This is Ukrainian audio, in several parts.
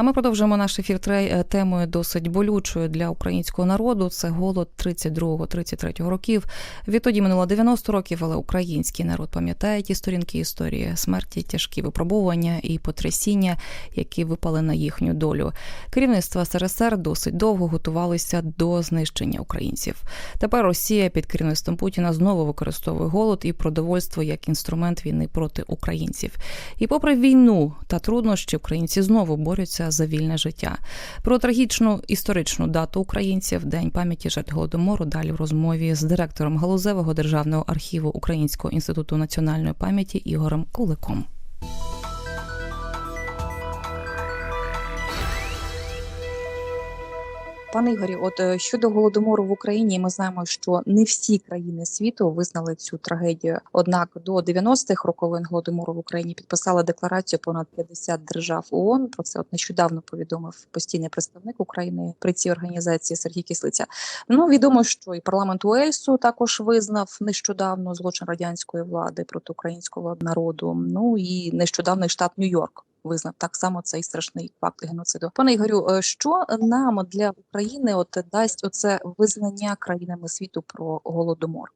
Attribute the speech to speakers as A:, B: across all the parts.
A: А ми продовжуємо наш ефір темою досить болючою для українського народу. Це голод 32-33 років. Відтоді минуло 90 років, але український народ пам'ятає ті сторінки історії смерті, тяжкі випробування і потрясіння, які випали на їхню долю. Керівництво СРСР досить довго готувалися до знищення українців. Тепер Росія під керівництвом Путіна знову використовує голод і продовольство як інструмент війни проти українців. І попри війну та труднощі, українці знову борються за вільне життя. Про трагічну історичну дату українців День пам'яті жертв голодомору. Далі в розмові з директором галузевого державного архіву Українського інституту національної пам'яті Ігорем Куликом.
B: Пане Ігорі, от е, щодо голодомору в Україні, ми знаємо, що не всі країни світу визнали цю трагедію. Однак до 90-х роковин голодомору в Україні підписали декларацію понад 50 держав ООН. Про це от нещодавно повідомив постійний представник України при цій організації Сергій Кислиця. Ну відомо, що і парламент Уельсу також визнав нещодавно злочин радянської влади проти українського народу. Ну і нещодавно штат Нью-Йорк визнав так само цей страшний факт геноциду. Пане Ігорю, е, що нам для України от дасть оце визнання країнами світу про голодомор?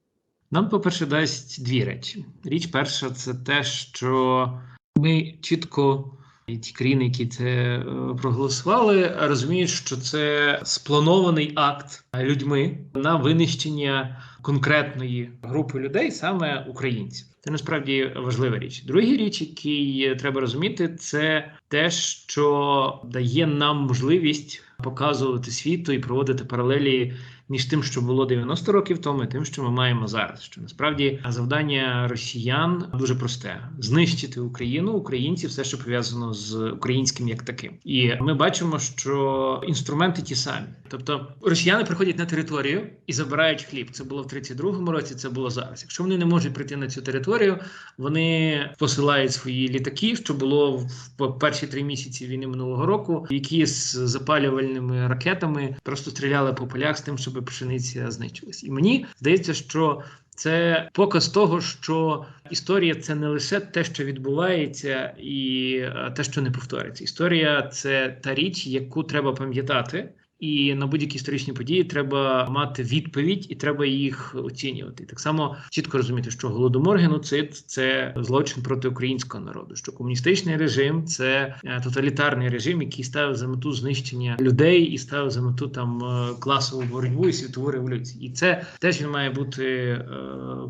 C: Нам, по-перше, дасть дві речі. Річ перша це те, що ми чітко, і ті країни, які це е, проголосували, розуміють, що це спланований акт людьми на винищення конкретної групи людей, саме українців. Це насправді важлива річ. Друга річ, який треба розуміти, це те, що дає нам можливість показувати світу і проводити паралелі між тим, що було 90 років тому, і тим, що ми маємо зараз. Що насправді завдання росіян дуже просте: знищити Україну, українців, все, що пов'язано з українським як таким. І ми бачимо, що інструменти ті самі. Тобто росіяни приходять на територію і забирають хліб. Це було в 32-му році. Це було зараз. Якщо вони не можуть прийти на цю територію, вони посилають свої літаки, що було в перші три місяці війни минулого року, які з запалювальними ракетами просто стріляли по полях з тим, щоб пшениця знищилась. І мені здається, що це показ того, що історія це не лише те, що відбувається, і те, що не повториться. Історія це та річ, яку треба пам'ятати. І на будь-які історичні події треба мати відповідь, і треба їх оцінювати. Так само чітко розуміти, що голодомор, геноцид це злочин проти українського народу. Що комуністичний режим це тоталітарний режим, який ставив за мету знищення людей і ставив за мету там класову боротьбу і світову революцію. І це теж він має бути е,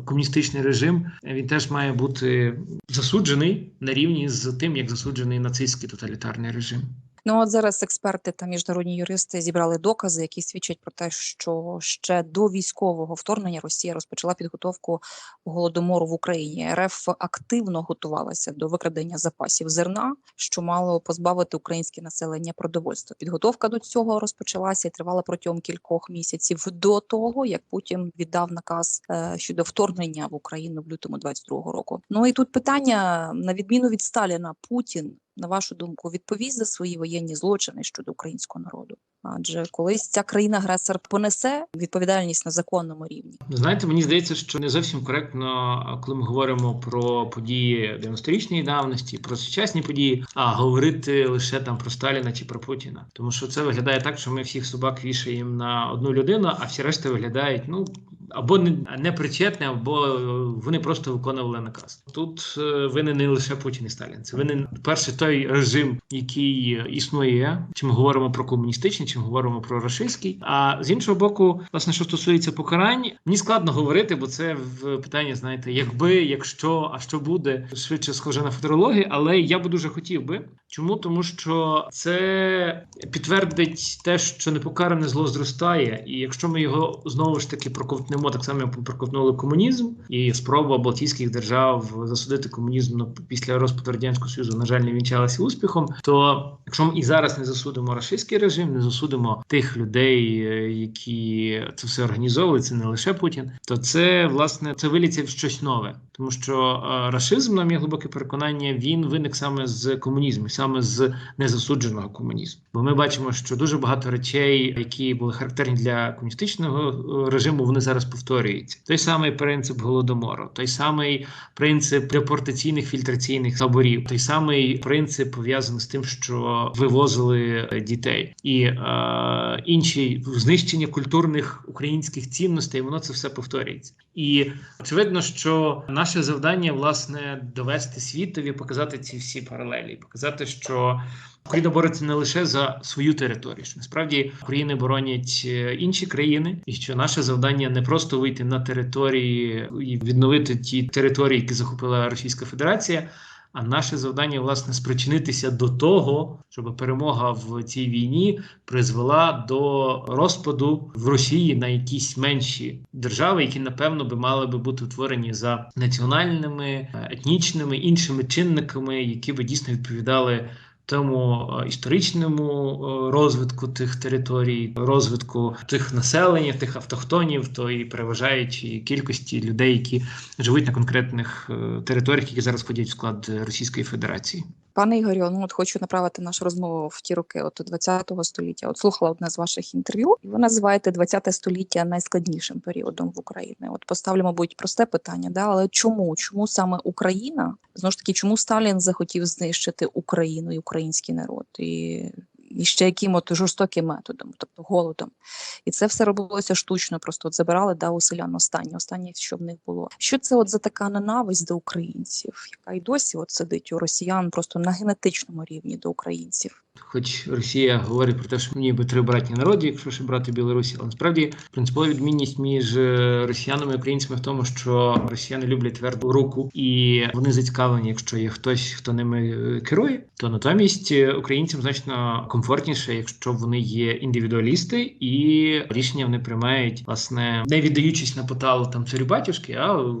C: комуністичний режим. Він теж має бути засуджений на рівні з тим, як засуджений нацистський тоталітарний режим.
B: Ну от зараз експерти та міжнародні юристи зібрали докази, які свідчать про те, що ще до військового вторгнення Росія розпочала підготовку голодомору в Україні. РФ активно готувалася до викрадення запасів зерна, що мало позбавити українське населення продовольства. Підготовка до цього розпочалася і тривала протягом кількох місяців до того, як Путін віддав наказ е, щодо вторгнення в Україну в лютому 22-го року. Ну і тут питання на відміну від Сталіна, Путін на вашу думку, відповість за свої воєнні злочини щодо українського народу? Адже колись ця країна-агресор понесе відповідальність на законному рівні.
C: Знаєте, мені здається, що не зовсім коректно, коли ми говоримо про події 90-річної давності, про сучасні події, а говорити лише там про Сталіна чи про Путіна, тому що це виглядає так, що ми всіх собак вішаємо на одну людину, а всі решта виглядають ну. Або не, не причетні, або вони просто виконували наказ. Тут винен не лише Путін і Сталін. Це винен перше той режим, який існує. Чи ми говоримо про комуністичний, чи говоримо про рашистський. А з іншого боку, власне, що стосується покарань, мені складно говорити, бо це в питанні, знаєте, якби, якщо, а що буде швидше схоже на футурологію, але я би дуже хотів би. Чому тому, що це підтвердить те, що непокаране зло зростає, і якщо ми його знову ж таки проковтнемо, так само як проковтнули комунізм і спроба Балтійських держав засудити комунізм ну, після розпаду радянського союзу, на жаль, не вінчалася успіхом. То якщо ми і зараз не засудимо рашистський режим, не засудимо тих людей, які це все організовують, це не лише Путін, то це власне це виліться в щось нове. Тому що е, рашизм, на моє глибоке переконання, він виник саме з комунізму, саме з незасудженого комунізму. Бо ми бачимо, що дуже багато речей, які були характерні для комуністичного е, режиму, вони зараз повторюються. Той самий принцип голодомору, той самий принцип депортаційних фільтраційних таборів, той самий принцип пов'язаний з тим, що вивозили дітей, і е, інші знищення культурних українських цінностей, воно це все повторюється. І очевидно, що наше завдання власне довести світові, показати ці всі паралелі, показати, що Україна бореться не лише за свою територію, що насправді України боронять е, інші країни, і що наше завдання не просто вийти на території і відновити ті території, які захопила Російська Федерація. А наше завдання власне спричинитися до того, щоб перемога в цій війні призвела до розпаду в Росії на якісь менші держави, які напевно би мали би бути утворені за національними, етнічними іншими чинниками, які би дійсно відповідали тому е, історичному е, розвитку тих територій, розвитку тих населення, тих автохтонів, то і переважаючої кількості людей, які живуть на конкретних е, територіях, які зараз входять в склад Російської Федерації.
B: Пане Ігорю, ну от хочу направити нашу розмову в ті роки, от 20-го століття. От слухала одне з ваших інтерв'ю, і ви називаєте 20-те століття найскладнішим періодом в Україні. От поставлю, мабуть, просте питання, да, але чому? Чому саме Україна? Знову ж таки, чому Сталін захотів знищити Україну і український народ? І і ще яким от жорстоким методом, тобто голодом. І це все робилося штучно, просто от забирали да, у селян останнє, останнє, що в них було. Що це от за така ненависть до українців, яка й досі от сидить у росіян просто на генетичному рівні до українців?
C: Хоч Росія говорить про те, що ніби три братні народи, якщо ще брати Білорусі, але насправді принципова відмінність між е, росіянами і українцями в тому, що росіяни люблять тверду руку, і вони зацікавлені, якщо є хтось, хто ними е, керує, то натомість е, українцям значно комфортніше, якщо вони є індивідуалісти, і рішення вони приймають власне не віддаючись на поталу там царю батюшки, а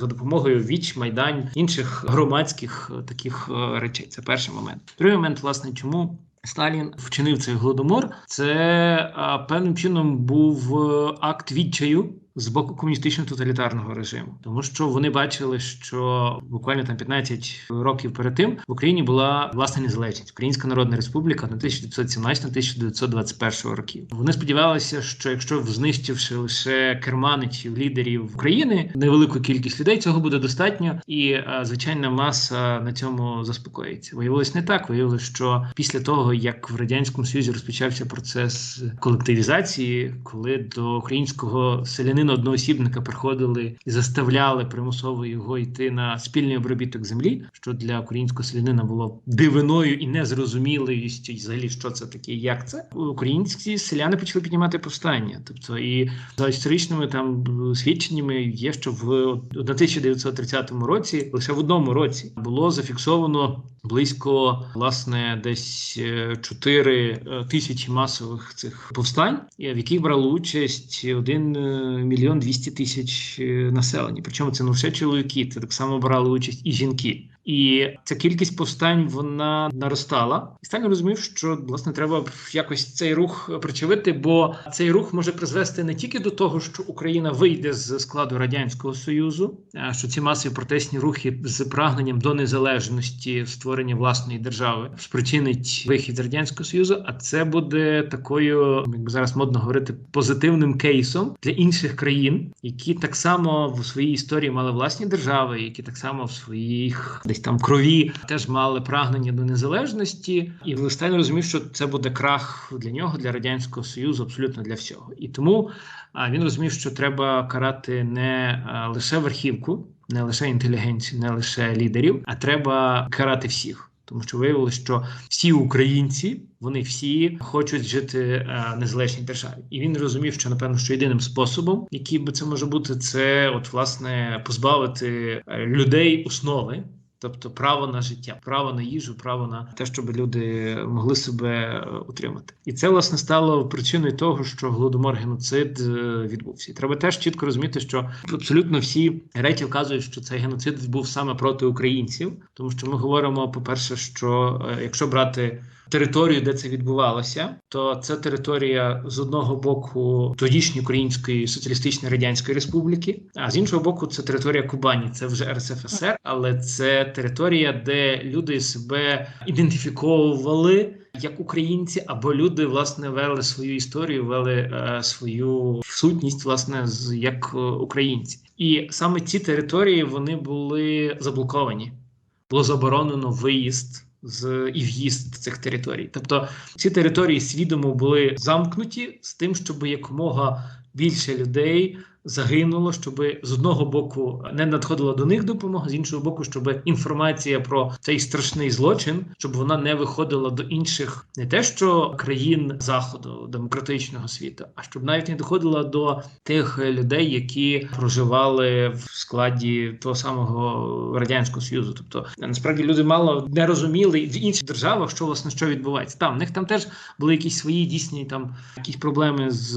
C: за допомогою віч, майдань інших громадських таких речей. Це перший момент. Другий момент, власне, чому. Сталін вчинив цей голодомор. Це певним чином був акт відчаю з боку комуністично тоталітарного режиму, тому що вони бачили, що буквально там 15 років перед тим в Україні була власна незалежність, Українська Народна Республіка на 1917-1921 років. Вони сподівалися, що якщо знищивши лише керманичів, лідерів України, невелику кількість людей цього буде достатньо, і звичайна маса на цьому заспокоїться. Виявилось не так. Виявилось, що після того як в радянському союзі розпочався процес колективізації, коли до українського селянина одноосібника приходили і заставляли примусово його йти на спільний обробіток землі, що для українського селянина було дивиною і незрозумілістю, і взагалі що це таке, як це українські селяни почали піднімати повстання. Тобто, і за історичними там свідченнями є, що в 1930 році лише в одному році було зафіксовано близько власне десь 4 тисячі масових цих повстань, в яких брали участь 1 мільйон 200 тисяч населення. Причому це не все чоловіки, це так само брали участь і жінки. І ця кількість повстань вона наростала, і Сталін розумів, що власне треба якось цей рух причавити, бо цей рух може призвести не тільки до того, що Україна вийде з складу радянського союзу, а що ці масові протестні рухи з прагненням до незалежності створення власної держави спричинить вихід з радянського союзу. А це буде такою, як зараз модно говорити, позитивним кейсом для інших країн, які так само в своїй історії мали власні держави, які так само в своїх десь там крові теж мали прагнення до незалежності, і Сталін розумів, що це буде крах для нього, для радянського союзу, абсолютно для всього. І тому він розумів, що треба карати не лише верхівку, не лише інтелігенцію, не лише лідерів, а треба карати всіх. Тому що виявилося, що всі українці вони всі хочуть жити в незалежній державі, і він розумів, що напевно що єдиним способом, який би це може бути, це от власне позбавити людей основи. Тобто право на життя, право на їжу, право на те, щоб люди могли себе утримати, і це власне стало причиною того, що голодомор геноцид відбувся. І Треба теж чітко розуміти, що абсолютно всі речі вказують, що цей геноцид був саме проти українців, тому що ми говоримо: по перше, що якщо брати територію, де це відбувалося, то це територія з одного боку тодішньої Української соціалістичної радянської республіки, а з іншого боку, це територія Кубані. Це вже РСФСР, але це територія, де люди себе ідентифіковували. Як українці, або люди власне вели свою історію, вели е, свою сутність, власне, з як е, українці, і саме ці території вони були заблоковані було заборонено виїзд з і в'їзд цих територій. Тобто ці території свідомо були замкнуті з тим, щоб якомога більше людей загинуло, щоб з одного боку не надходила до них допомога, з іншого боку, щоб інформація про цей страшний злочин, щоб вона не виходила до інших, не те що країн заходу демократичного світу, а щоб навіть не доходила до тих людей, які проживали в складі того самого радянського союзу. Тобто насправді люди мало не розуміли в інших державах, що власне що відбувається. Там в них там теж були якісь свої дійсні там якісь проблеми з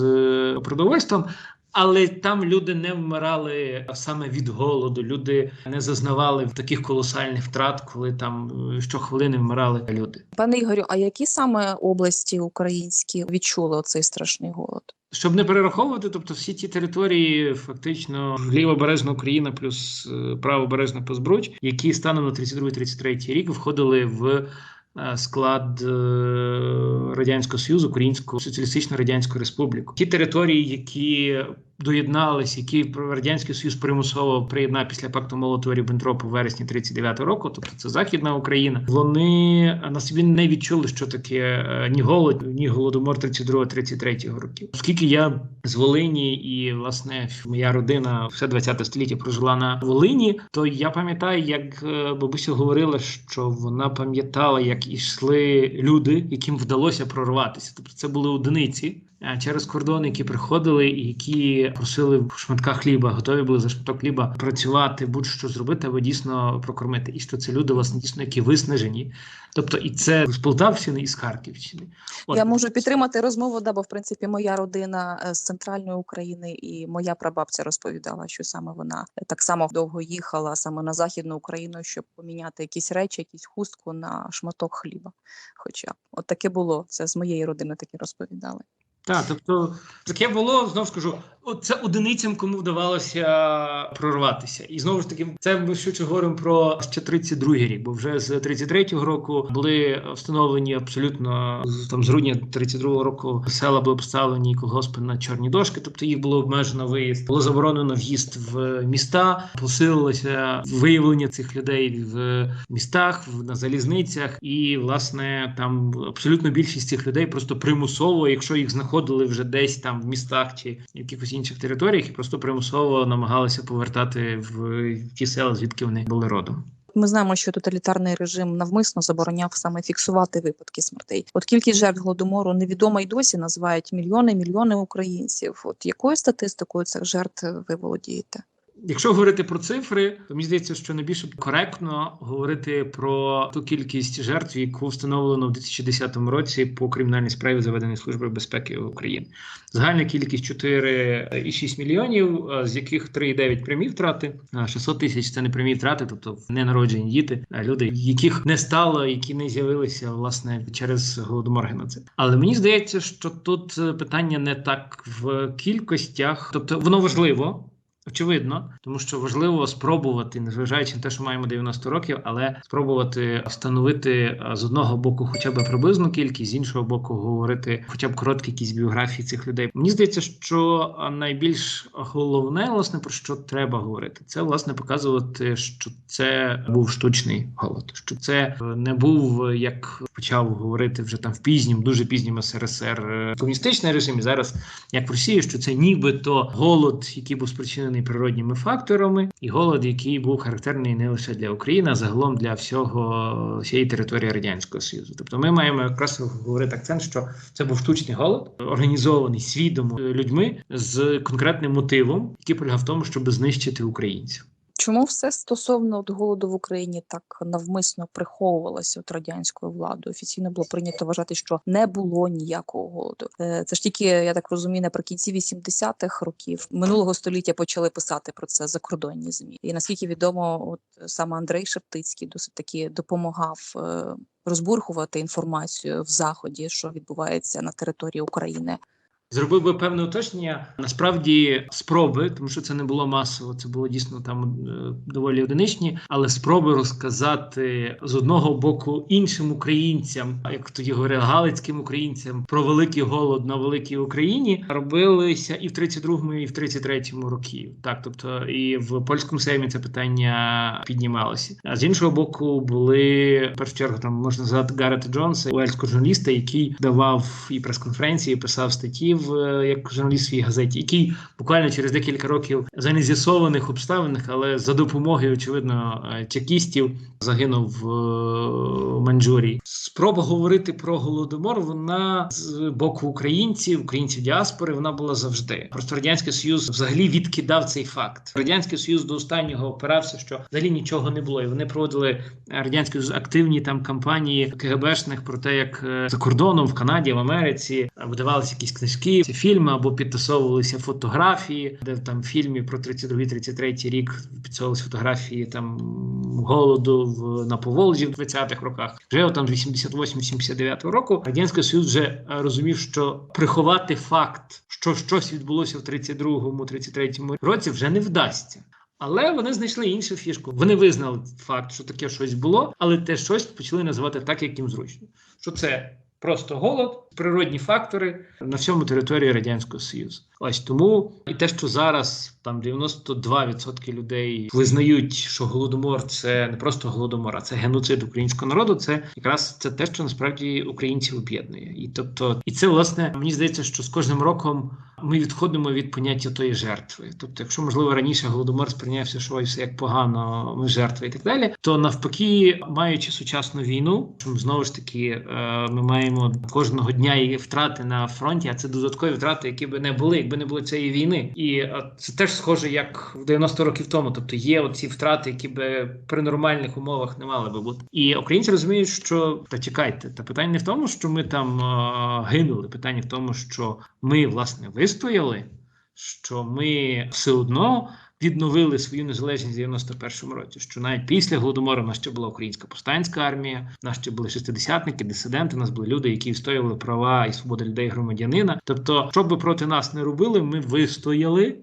C: продовольством. Але там люди не вмирали саме від голоду. Люди не зазнавали таких колосальних втрат, коли там е, щохвилини вмирали люди.
B: Пане Ігорю, а які саме області українські відчули оцей страшний голод?
C: Щоб не перераховувати, тобто всі ті території, фактично лівобережна Україна плюс е, правобережна Позбруч, які станом на 32-33 рік входили в склад е, радянського союзу, Українську соціалістичну радянську республіку. Ті території, які доєднались, які радянський союз примусово приєднав після пакту Молотова Ріббентропа в вересні 39-го року, тобто це західна Україна. Вони на собі не відчули, що таке е, ні голод, ні голодомор 32-33 років. Оскільки я з Волині і власне моя родина все 20 століття прожила на Волині, то я пам'ятаю, як е, бабуся говорила, що вона пам'ятала, як ішли люди, яким вдалося прорватися. Тобто це були одиниці через кордон, які приходили і які просили в шматка хліба, готові були за шматок хліба працювати, будь-що зробити, аби дійсно прокормити. І що це люди, власне, дійсно, які виснажені. Тобто, і це з Полтавщини, і з Харківщини. От.
B: Я можу підтримати розмову, да, бо в принципі моя родина е, з центральної України і моя прабабця розповідала, що саме вона так само довго їхала саме на західну Україну, щоб поміняти якісь речі, якусь хустку на шматок хліба. Хоча от таке було. Це з моєї родини таке розповідали.
C: Так, тобто таке було знову ж кажу. От це одиницям, кому вдавалося прорватися, і знову ж таки, це ми швидше говоримо про ще 32-й рік, бо вже з 33-го року були встановлені абсолютно там з грудня 32-го року села були поставлені колгоспи на чорні дошки, тобто їх було обмежено виїзд, було заборонено в'їзд в міста, посилилося виявлення цих людей в містах, на залізницях, і власне там абсолютно більшість цих людей просто примусово, якщо їх знаходили вже десь там в містах чи в інших територіях, і просто примусово намагалися повертати в ті села, звідки вони були родом.
B: Ми знаємо, що тоталітарний режим навмисно забороняв саме фіксувати випадки смертей. От кількість жертв голодомору невідома й досі називають мільйони, мільйони українців. От якою статистикою цих жертв ви володієте?
C: Якщо говорити про цифри, то мені здається, що найбільше коректно говорити про ту кількість жертв, яку встановлено в 2010 році по кримінальній справі заведеної служби безпеки України. Загальна кількість 4,6 мільйонів, з яких 3,9 прямі втрати, а 600 тисяч це не прямі втрати, тобто ненароджені діти, а люди, яких не стало, які не з'явилися власне через голодомор геноцид. Але мені здається, що тут питання не так в кількостях, тобто воно важливо. Очевидно, тому що важливо спробувати, незважаючи на те, що маємо 90 років, але спробувати встановити е, з одного боку, хоча б приблизну кількість, з іншого боку, говорити хоча б короткі якісь біографії цих людей. Мені здається, що е, найбільш головне, власне, про що треба говорити, це власне показувати, що це був штучний голод, що це е, не був як почав говорити вже там в пізнім, дуже пізнім СРСР комуністичний режим. І зараз як в Росії, що це нібито голод, який був спричинений природніми факторами, і голод, який був характерний не лише для України, а загалом для всього всієї території радянського союзу. Тобто, ми маємо якраз говорити акцент, що це був штучний голод, організований свідомо людьми з конкретним мотивом, який полягав в тому, щоб знищити українців.
B: Чому все стосовно от голоду в Україні так навмисно приховувалося от радянською владою? Офіційно було прийнято вважати, що не було ніякого голоду. Е, Це ж тільки, я так розумію, наприкінці 80-х років минулого століття почали писати про це закордонні змі. І наскільки відомо, от саме Андрей Шептицький досить таки допомагав е, розбурхувати інформацію в заході, що відбувається на території України.
C: Зробив би певне уточнення. Насправді спроби, тому що це не було масово, це було дійсно там е, доволі одиничні, але спроби розказати з одного боку іншим українцям, як тоді говорили, галицьким українцям про великий голод на великій Україні робилися і в 32-му, і в 33-му років. Так, тобто і в польському сеймі це питання піднімалося. А з іншого боку, були в першу чергу там можна згадати Гарета Джонса, уельського журналіста, який давав і прес-конференції, писав статті в е, як журналіст в своїй газеті, який буквально через декілька років за нез'ясованих обставинах, але за допомогою, очевидно, е, чекістів загинув в е, Спроба говорити про голодомор. Вона з боку українців, українців діаспори, вона була завжди. Просто радянський союз взагалі відкидав цей факт. Радянський союз до останнього опирався, що взагалі нічого не було. І вони проводили е, радянський Союз активні там кампанії КГБшних про те, як за кордоном в Канаді, в Америці видавалися якісь книжки, ці фільми або підтасовувалися фотографії, де в там фільмі про 32-33 рік підтасовувалися фотографії там голоду в на Поволжі в 20-х роках. Вже там з 88-79 року радянський союз вже е, розумів, що приховати факт, що щось відбулося в 32-33 році, вже не вдасться. Але вони знайшли іншу фішку. Вони визнали факт, що таке щось було, але те щось почали називати так, як їм зручно. Що це просто голод, природні фактори на всьому території радянського союзу. Ось тому і те, що зараз там 92% людей визнають, що голодомор це не просто голодомор, а це геноцид українського народу. Це якраз це те, що насправді українців об'єднує. І тобто, і це власне мені здається, що з кожним роком ми відходимо від поняття тої жертви. Тобто, якщо можливо раніше голодомор сприйнявся, що ось як погано, ми жертви і так далі, то навпаки, маючи сучасну війну, знову ж таки, е, ми маємо кожного дня і втрати на фронті, а це додаткові втрати, які би не були, якби не було цієї війни. І е, це теж схоже, як в 90 років тому. Тобто є оці втрати, які би при нормальних умовах не мали би бути. І українці розуміють, що та чекайте, та питання не в тому, що ми там е, гинули. Питання в тому, що ми власне вистояли, що ми все одно. Відновили свою незалежність в 91-му році. Що навіть після голодомору в нас ще була українська повстанська армія, в нас ще були шестидесятники, дисиденти. у Нас були люди, які відстоювали права і свободи людей громадянина. Тобто, що би проти нас не робили, ми вистояли.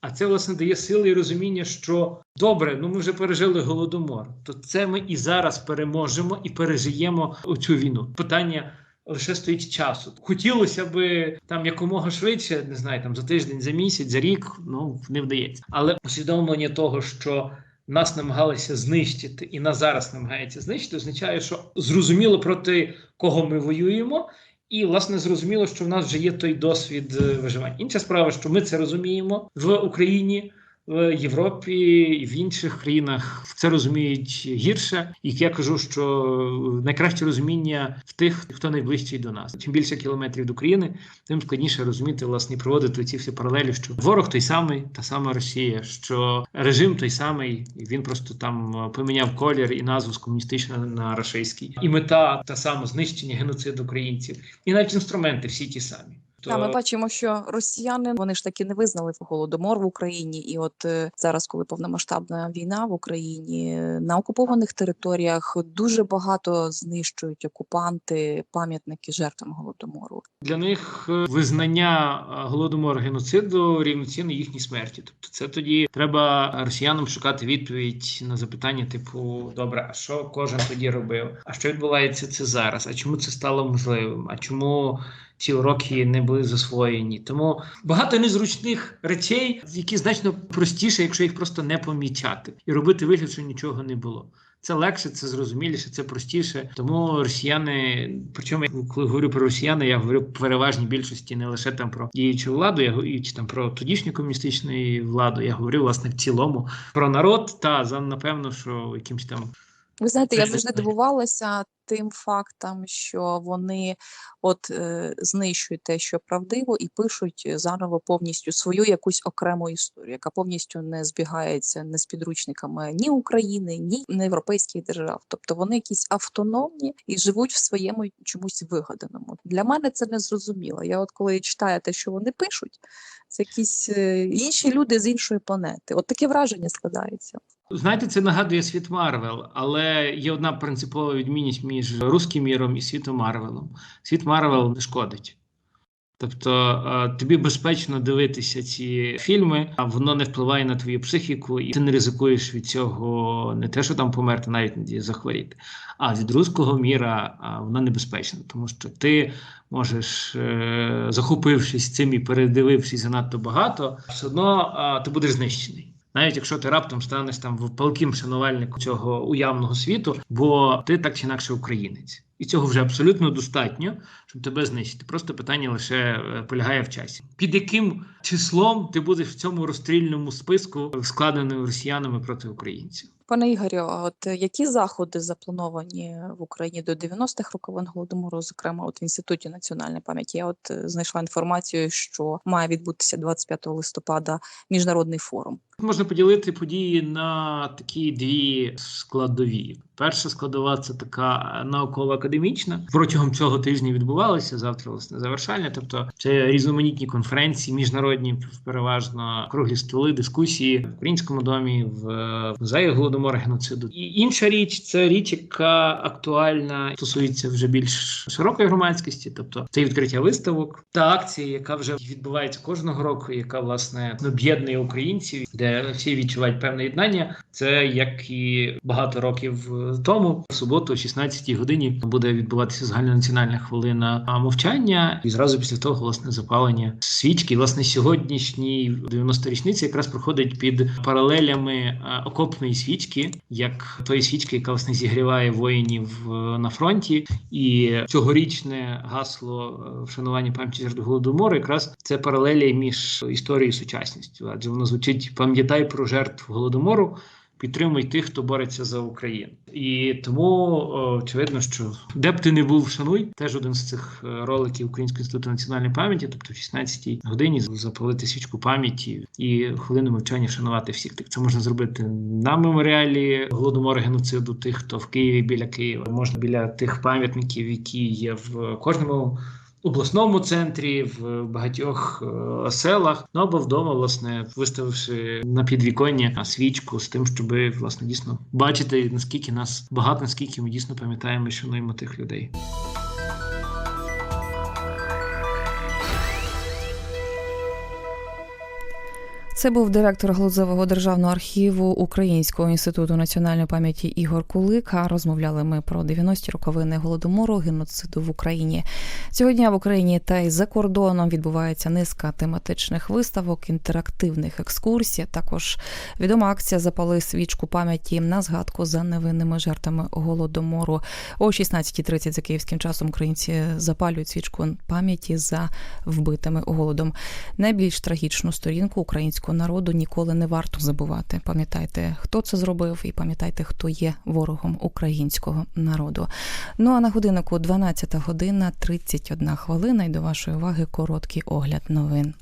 C: А це власне дає сили і розуміння, що добре, ну ми вже пережили голодомор. То це ми і зараз переможемо і пережиємо цю війну. Питання лише стоїть часу. Хотілося би там якомога швидше, не знаю, там за тиждень, за місяць, за рік, ну не вдається. Але усвідомлення того, що нас намагалися знищити, і нас зараз намагаються знищити, означає, що зрозуміло проти кого ми воюємо. І власне зрозуміло, що в нас вже є той досвід е, виживання. Інша справа, що ми це розуміємо в Україні, в Європі і в інших країнах це розуміють гірше. І я кажу, що найкраще розуміння в тих, хто найближчий до нас. Чим більше кілометрів до країни, тим складніше розуміти власне проводити ці всі паралелі. Що ворог той самий, та сама Росія, що режим той самий, він просто там поміняв колір і назву з комуністичного на рашистський. І мета та сама знищення геноциду українців, і навіть інструменти всі ті самі.
B: Та ми бачимо, що росіяни вони ж таки не визнали голодомор в Україні, і от е, зараз, коли повномасштабна війна в Україні на окупованих територіях дуже багато знищують окупанти пам'ятники жертвам голодомору.
C: Для них е, визнання е, голодомору геноциду рівноцінно їхній смерті. Тобто, це тоді треба росіянам шукати відповідь на запитання, типу: добре, а що кожен тоді робив? А що відбувається це зараз? А чому це стало можливим? А чому? Ці уроки не були засвоєні, тому багато незручних речей, які значно простіше, якщо їх просто не помічати, і робити вигляд, що нічого не було. Це легше, це зрозуміліше, це простіше. Тому росіяни, причому коли говорю про росіяни, я говорю переважній більшості не лише там про діючу владу, я говорю чи там про тодішню комуністичну владу. Я говорю власне в цілому про народ та за напевно, що якимсь там
B: Ви знаєте, я завжди дивувалася тим фактам, що вони от е, знищують те, що правдиво, і пишуть заново повністю свою якусь окрему історію, яка повністю не збігається не з підручниками ні України, ні європейських держав. Тобто вони якісь автономні і живуть в своєму чомусь вигаданому. Для мене це не зрозуміло. Я от коли читаю те, що вони пишуть, це якісь е, інші люди з іншої планети. От таке враження складається.
C: Знаєте, це нагадує світ Марвел, але є одна принципова відмінність між руським міром і світом Марвелом. Світ Марвел не шкодить. Тобто е, тобі безпечно дивитися ці фільми, а воно не впливає на твою психіку, і ти не ризикуєш від цього не те, що там померти, навіть захворіти. А від руського міра воно небезпечно, тому що ти можеш, е, захопившись цим і передивившись занадто багато, все одно ти будеш знищений. Навіть якщо ти раптом станеш там в палким шанувальником цього уявного світу, бо ти так чи інакше українець, і цього вже абсолютно достатньо, щоб тебе знищити. Просто питання лише е, полягає в часі. Під яким числом ти будеш в цьому розстрільному списку, складеному росіянами проти українців?
B: Пане Ігорю, а от е, які заходи заплановані в Україні до 90-х роковин голодомору, зокрема от в інституті національної пам'яті? Я от е, знайшла інформацію, що має відбутися 25 листопада міжнародний форум.
C: Можна поділити події на такі дві складові. Перша складова це така науково-академічна. Протягом цього тижня відбувалися завтра власне завершальне. Тобто це різноманітні конференції, міжнародні, переважно круглі столи, дискусії в українському домі, в музеї голодомора геноциду. І інша річ це річ, яка актуальна стосується вже більш широкої громадськості, тобто це відкриття виставок та акція, яка вже відбувається кожного року, яка власне об'єднує українців, де всі відчувають певне єднання. Це як і багато років тому, в суботу, о 16-й годині, буде відбуватися загальнонаціональна хвилина мовчання, і зразу після того власне запалення свічки. Власне, сьогоднішній 90-річниці якраз проходить під паралелями е, окопної свічки, як тої свічки, яка власне зігріває воїнів е, на фронті, і цьогорічне гасло е, вшанування пам'яті жертв голодомору, якраз це паралелі між історією і сучасністю, адже воно звучить пам'ятай про жертв голодомору. Підтримуй тих, хто бореться за Україну, і тому очевидно, що де б ти не був, шануй теж один з цих е, роликів Українського інституту національної пам'яті, тобто в 16-й годині запалити свічку пам'яті і хвилину мовчання шанувати всіх тих. Це можна зробити на меморіалі голодомору геноциду, тих, хто в Києві біля Києва, можна біля тих пам'ятників, які є в кожному обласному центрі, в багатьох е, селах, ну або вдома, власне, виставивши на підвіконня свічку з тим, щоб власне дійсно бачити наскільки нас багато, наскільки ми дійсно пам'ятаємо і шануємо тих людей.
A: Це був директор Глузового державного архіву Українського інституту національної пам'яті Ігор Кулик. А розмовляли ми про 90-ті роковини голодомору геноциду в Україні. Сьогодні в Україні та й за кордоном відбувається низка тематичних виставок, інтерактивних екскурсій. Також відома акція Запали свічку пам'яті на згадку за невинними жертвами голодомору. О 16.30 за київським часом українці запалюють свічку пам'яті за вбитими голодом. Найбільш трагічну сторінку українського народу ніколи не варто забувати. Пам'ятайте, хто це зробив, і пам'ятайте, хто є ворогом українського народу. Ну а на годиннику 12 година 31 хвилина. І до вашої уваги короткий огляд новин.